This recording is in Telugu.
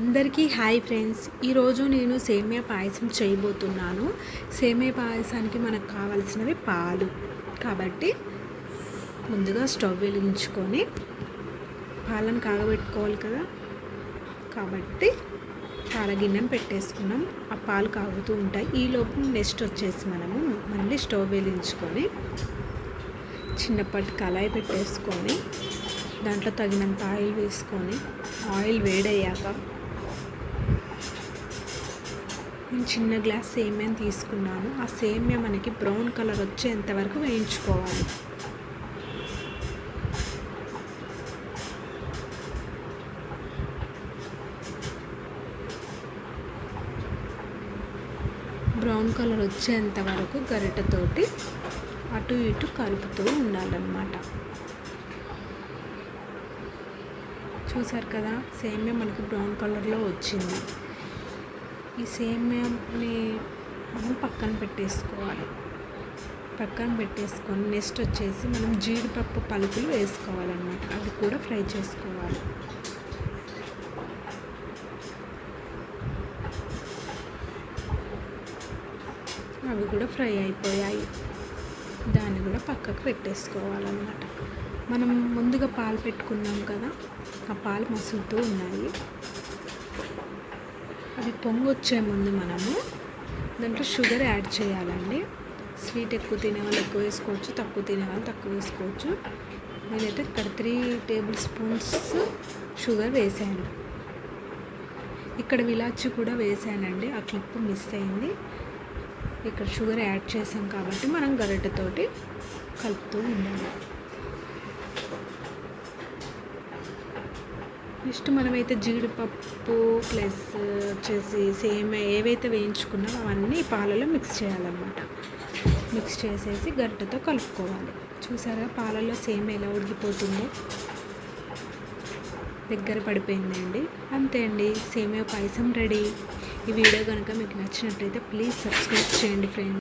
అందరికీ హాయ్ ఫ్రెండ్స్. ఈరోజు నేను సేమియా పాయసం చేయబోతున్నాను. సేమియా పాయసానికి మనకు కావాల్సినవి పాలు. కాబట్టి ముందుగా స్టవ్ వెలిగించుకొని పాలను కాగబెట్టుకోవాలి కదా. కాబట్టి పాల గిన్నెను పెట్టేసుకున్నాం. ఆ పాలు కాగుతూ ఉంటాయి. ఈ లోపు నెక్స్ట్ వచ్చేసి మనము మళ్ళీ స్టవ్ వెలిగించుకొని చిన్నప్పటి కళాయి పెట్టేసుకొని దాంట్లో తగినంత ఆయిల్ వేసుకొని ఆయిల్ వేడయ్యాక నేను చిన్న గ్లాస్ సేమియాని తీసుకున్నాను. ఆ సేమ్య మనకి బ్రౌన్ కలర్ వచ్చేంత వరకు వేయించుకోవాలి. బ్రౌన్ కలర్ వచ్చేంత వరకు గరిటతోటి అటు ఇటు కలుపుతూ ఉండాలన్నమాట. చూసారు కదా సేమ్య మనకి బ్రౌన్ కలర్లో వచ్చింది. ఈ సేమ్యాని మనం పక్కన పెట్టేసుకోవాలి. పక్కన పెట్టేసుకొని నెక్స్ట్ వచ్చేసి మనం జీడిపప్పు పలుకులు వేసుకోవాలన్నమాట. అవి కూడా ఫ్రై చేసుకోవాలి. అవి కూడా ఫ్రై అయిపోయాయి. దాన్ని కూడా పక్కకు పెట్టేసుకోవాలన్నమాట. మనం ముందుగా పాలు పెట్టుకున్నాం కదా ఆ పాలు మసులుతూ ఉన్నాయి. అది పొంగొచ్చే ముందు మనము దాంట్లో షుగర్ యాడ్ చేయాలండి. స్వీట్ ఎక్కువ తినే వాళ్ళు ఎక్కువ వేసుకోవచ్చు తక్కువ తినే వాళ్ళు తక్కువ వేసుకోవచ్చు. నేనైతే ఇక్కడ త్రీ టేబుల్ స్పూన్స్ షుగర్ వేసాను. ఇక్కడ విలాచి కూడా వేసానండి. ఆ క్లిప్ మిస్ అయింది. ఇక్కడ షుగర్ యాడ్ చేసాం కాబట్టి మనం గరిటెతోటి కలుపుతూ ఉండాలి. నెక్స్ట్ మనమైతే జీడిపప్పు ప్లస్ వచ్చేసి సేమ్ ఏవైతే వేయించుకున్నామో అవన్నీ పాలలో మిక్స్ చేయాలన్నమాట. మిక్స్ చేసేసి గరిటెతో కలుపుకోవాలి. చూసారా పాలలో సేమ్ ఎలా ఉడికిపోతుందో? దగ్గర పడిపోయిందండి అంతే అండి. Same payasam ready. ఈ వీడియో కనుక మీకు నచ్చినట్టయితే ప్లీజ్ సబ్స్క్రైబ్ చేయండి ఫ్రెండ్స్.